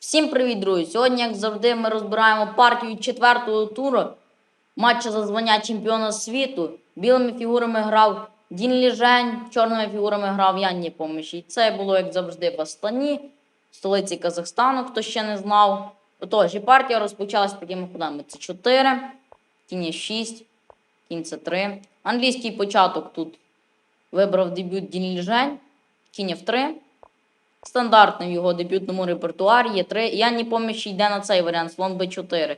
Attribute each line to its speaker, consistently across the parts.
Speaker 1: Всім привіт, друзі! Сьогодні, як завжди, ми розбираємо партію четвертого туру матчу за звання чемпіона світу. Білими фігурами грав Дін Ліжень, чорними фігурами грав Ян Непоміч. І це було, як завжди, в Астані, столиці Казахстану, хто ще не знав. Отож, і партія розпочалася такими ходами. Це 4, кінь 6, кінь це 3. Англійський початок тут вибрав дебют Дін Ліжень, кінь F3. Стандартний в його дебютному репертуарі є 3. Я не поміщу йде на цей варіант, слон Б4.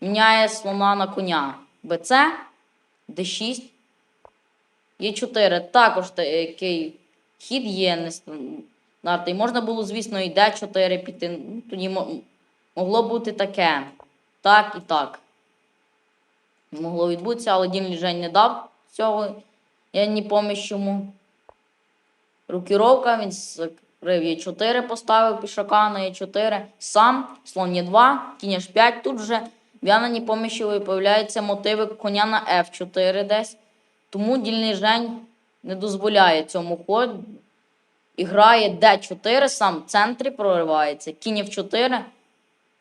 Speaker 1: Міняє слона на коня. БЦ, Д6. Є4. Також такий хід є нестандартний. Можна було, звісно, і Д4 піти. Ну, тоді могло бути таке. Так і так. Могло відбутися, але Дін Ліжень не дав цього. Я не поміщу йому. Рукіровка, він закрив Е4, поставив пішака на Е4. Сам, слон Е2, кінь H5. Тут вже в Яна поміщили появляються мотиви коня на F4 десь. Тому дільний Жень не дозволяє цьому ходу. І грає D4, сам в центрі проривається. Кінь F4.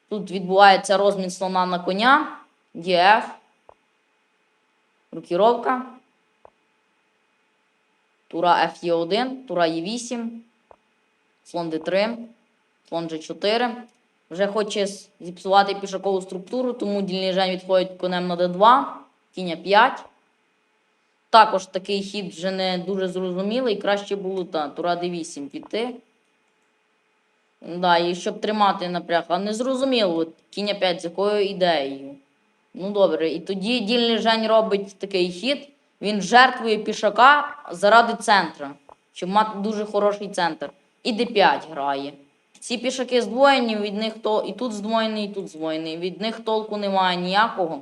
Speaker 1: Тут відбувається розмін слона на коня. ДФ. Рукіровка. Тура F1, тура Е8, слон D3, слон G4. Вже хоче зіпсувати пішакову структуру, тому дільний жень відходить конем на D2, кінь 5. Також такий хід вже не дуже зрозумілий. Краще було та, тура D8 піти. Да, і щоб тримати напряг. А не зрозуміло, кінь 5 з якою ідеєю. Ну добре, і тоді дільний Жень робить такий хід. Він жертвує пішака заради центра, щоб мати дуже хороший центр. І d5 грає. Ці пішаки здвоєні, від них то і тут здвоєний, і тут здвоєний. Від них толку немає ніякого.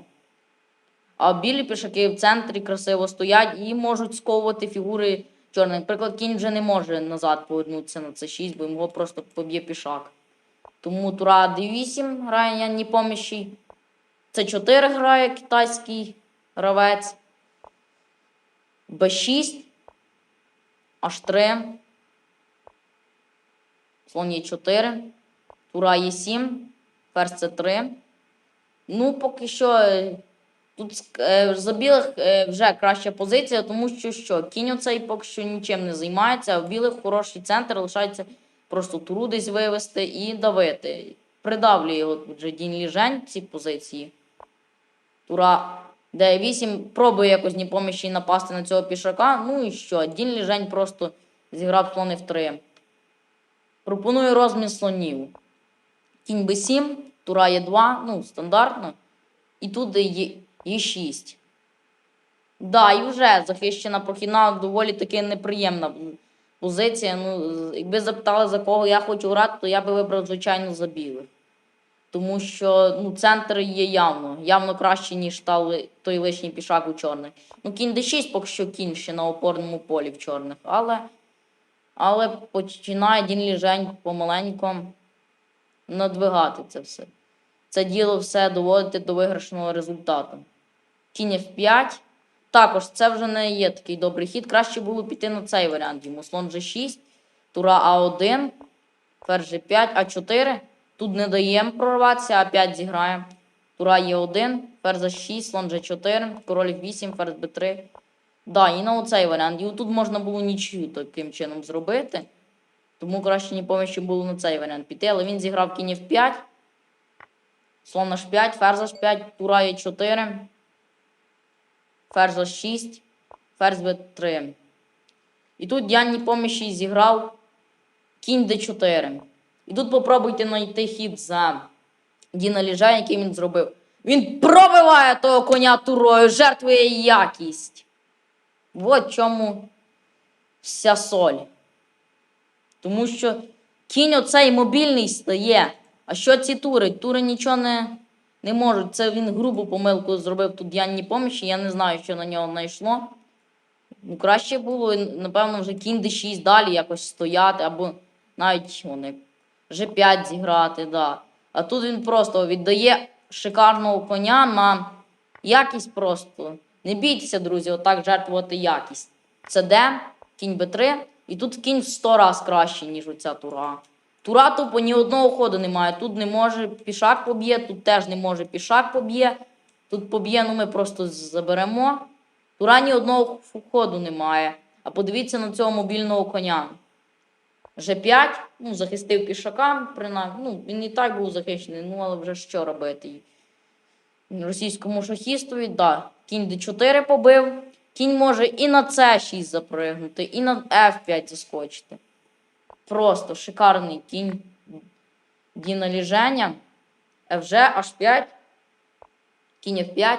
Speaker 1: А білі пішаки в центрі красиво стоять і можуть сковувати фігури чорних. Наприклад, кінь вже не може назад повернутися на c6, бо його просто поб'є пішак. Тому тура d8 грає я не поміщий. С4 грає китайський гравець. Б6, H3, слон Е4, тура Е7, ферзь С3. Ну, поки що е, тут е, за білих е, вже краща позиція, тому що що кінь оцей поки що нічим не займається, а в білих хороший центр лишається просто туру десь вивести і давити. Придавлює його вже Дін Ліжень ці позиції. Тура Д8 пробує якось ні поміщі напасти на цього пішака. Ну і що? Дін Ліжень просто зіграв слон F3. Пропоную розмін слонів. Кінь Б7, тура Е2, ну, стандартно. І тут є Е6. Да, і вже захищена прохідна доволі таки неприємна позиція. Ну, якби запитали, за кого я хочу грати, то я би вибрав, звичайно, за білих. Тому що ну, центр є явно, явно краще, ніж та, той лишній пішак у чорних. Ну, кінь d6 поки що кінь ще на опорному полі в чорних. Але, але починає Дін Ліжень помаленько надвигати це все. Це діло все доводити до виграшного результату. Кінь F5. Також це вже не є такий добрий хід. Краще було піти на цей варіант. Йому слон G6, тура А1, ферзь G5, А4. Тут не даємо прорватися, А5 зіграє. Тура Е1, ферзь H6, слон G4, король F8, ферзь Б3. Да, і на оцей варіант. І тут можна було нічию таким чином зробити. Тому краще не поміщу було на цей варіант піти. Але він зіграв кінь F5, слон H5, ферзь H5, тура Е4, ферзь H6, ферзь Б3. І тут Ян поміщий зіграв кінь d4. І тут попробуйте знайти хід за Діна Ліжа, який він зробив. Він пробиває того коня турою, жертвує якість. От чому вся соль. Тому що кінь оцей мобільний стає. А що ці тури? Тури нічого не, не можуть. Це він грубу помилку зробив тут Янні помічі. Я не знаю, що на нього знайшло. Ну, краще було, напевно, вже кінь d6 далі якось стояти, або навіть вони G5 зіграти, да. А тут він просто віддає шикарного коня на якість просто. Не бійтеся, друзі, отак жертвувати якість. Це Д, кінь Б3, і тут кінь в 100 раз краще, ніж оця тура. Тура тупо ні одного ходу немає. Тут не може пішак поб'є, тут теж не може пішак поб'є. Тут поб'є, ну ми просто заберемо. Тура ні одного ходу немає. А подивіться на цього мобільного коня. G5, ну, захистив пішака, принаймні. Ну, він і так був захищений, ну але вже що робити? Російському шахістові, да. Кінь D4 побив. Кінь може і на C6 запригнути, і на F5 заскочити. Просто шикарний кінь Діна Ліженя. FG H5. Кінь F5.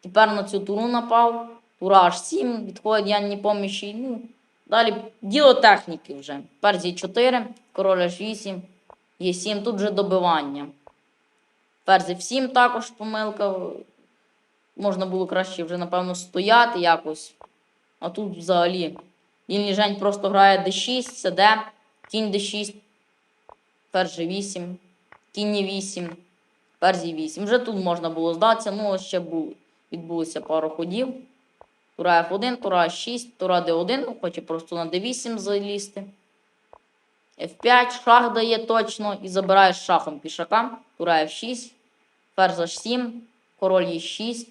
Speaker 1: Тепер на цю туру напав. Тура H7, відходить Янні поміші. Ну, далі діло техніки вже. Перзій 4, король H8, Е7, тут вже добивання. Ферзь F7 також помилка. Можна було краще вже, напевно, стояти якось. А тут взагалі. Дін Ліжень просто грає D6, СД, кінь D6, ферзь G8, кінь E8, ферзь E8. Вже тут можна було здатися, ну ще бу- відбулося пару ходів. Тура F1, Тура 6, Тура D1, ну, хоче просто на D8 залізти. F5, шах дає точно і забираєш шахом пішака. Тура F6, ферзь H7, король E6,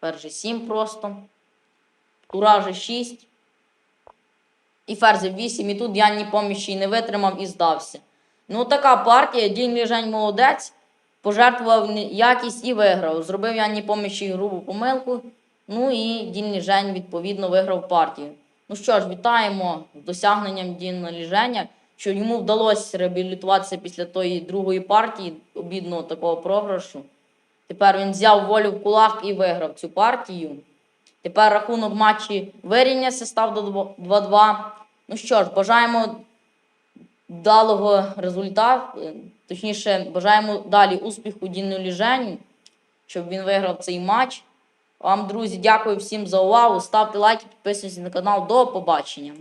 Speaker 1: ферзь G7 просто. Тура G6. І ферзь F8, і тут я ні поміщі не витримав і здався. Ну, така партія. Дінь Ліжень молодець. Пожертвував якість і виграв. Зробив Янні поміщі грубу помилку. Ну і Дін Ліжень, відповідно, виграв партію. Ну що ж, вітаємо з досягненням Діна Ліженя, що йому вдалося реабілітуватися після тої другої партії, обідного такого програшу. Тепер він взяв волю в кулак і виграв цю партію. Тепер рахунок матчі вирівнявся, став до 2-2. Ну що ж, бажаємо вдалого результату. е, Точніше, бажаємо далі успіху Діну Ліженю, щоб він виграв цей матч. Вам, друзі, дякую всім за увагу. Ставте лайки, підписуйтесь на канал. До побачення.